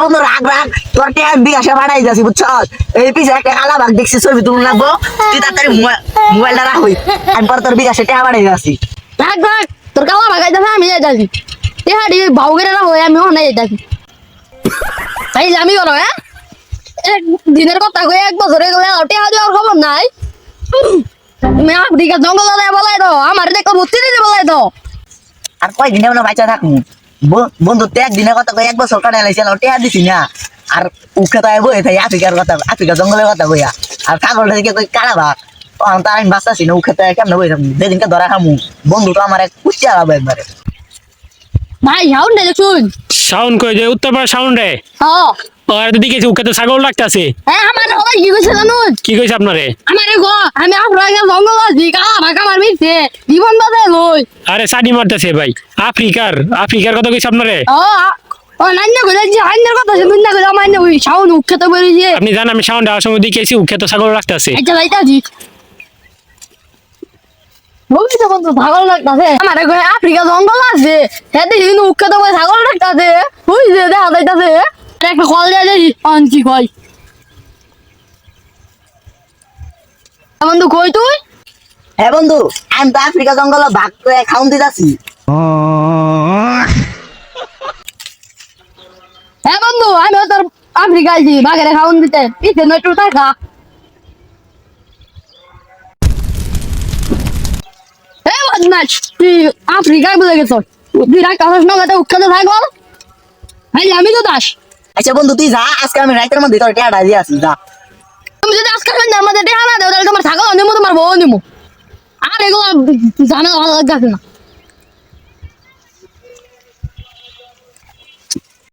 বন্ধু রাগ রাগ। তোর যাচ্ছি বুঝছ এই পিছে একটা কালা বাঘ দেখছি ছবি লাগবো। তুই তাড়াতাড়ি মোবাইলটা আমি পরে তোর যাচ্ছি তোর কালা ভাগাই আমি না হয়ে আমি ওখানে যাইতাছি তাই আমি করো হ্যাঁ? এক দিনের কথা কই এক বছরে গেলে টেহা দেওয়ার খবর নাই। তুমি আফ্রিকা জঙ্গল বলাই তো আমার দেখো ভর্তি দিতে বলাই তো আর কয়দিন আমরা বাচ্চা থাকব? বন্ধু তো একদিনের কথা কই এক বছর কাটাই লাইছিল টেকা দিছি না। আর উঠে তাই বই থাই আফ্রিকার কথা আফ্রিকা জঙ্গলের কথা কইয়া আর ছাগলটা দিকে কই কালা বাঘ তখন তার আমি বাঁচতেছি না উঠে তাই কেমন বই যেদিনকে ধরা খামু বন্ধু তো আমার এক কুচি আলাবো একবারে ভাই হাউন না দেখুন সাউন্ড কই যে উত্তরপাড়া সাউন্ড রে হ্যাঁ আর দিকে উকে তো ছাগল লাগতাছে হ্যাঁ আমার কি কইছে জানুন? কি কইছে আপনারে আমার গো আমি আফ্রিকা জঙ্গল আছি কালা আমার মিশছে জীবন বাদে লই। আরে সাডি মারতেছে ভাই আফ্রিকার আফ্রিকার কথা কইছে আপনারে? ও ও নান্য কইছে যে হান্নার কথা শুনুন না কইছে আমার ওই শাওন উঠতে বেরিয়েছে আপনি জান আমি সাউন্ড আসার সময় দিকে এসে উকে তো ছাগল লাগতাছে আচ্ছা যাইতাছি বলছি তো বন্ধু ছাগল লাগতাছে আমার ঘরে আফ্রিকা জঙ্গল আছে। হেতে কিন্তু উঠতে তো ছাগল লাগতাছে ওই যে দেখা যাইতাছে। একটা কল দিয়ে যাই অন কি কই বন্ধু কই তুই? হ্যাঁ বন্ধু আমি তো আফ্রিকা জঙ্গলে ভাগ করে খাউন দিতাছি। হ্যাঁ বন্ধু আমি তোর আফ্রিকা আইছি বাঘের খাওন দিতে। পিছে নয় বদমাস তুই আফ্রিকায় বলে গেছ। তুই কাগজ হ্যাঁ আমি তো দাস। আচ্ছা বন্ধু তুই যা আজকে আমি রাইতের মধ্যে তোর টেকাটা দিয়ে আসি যা। তুমি যদি সন্ধ্যার মধ্যে টেহা না দেও তাহলে তোমার ছাগল নিমো তোমার বউ নিমো আর এগুলো জানা ভালো লাগছে না।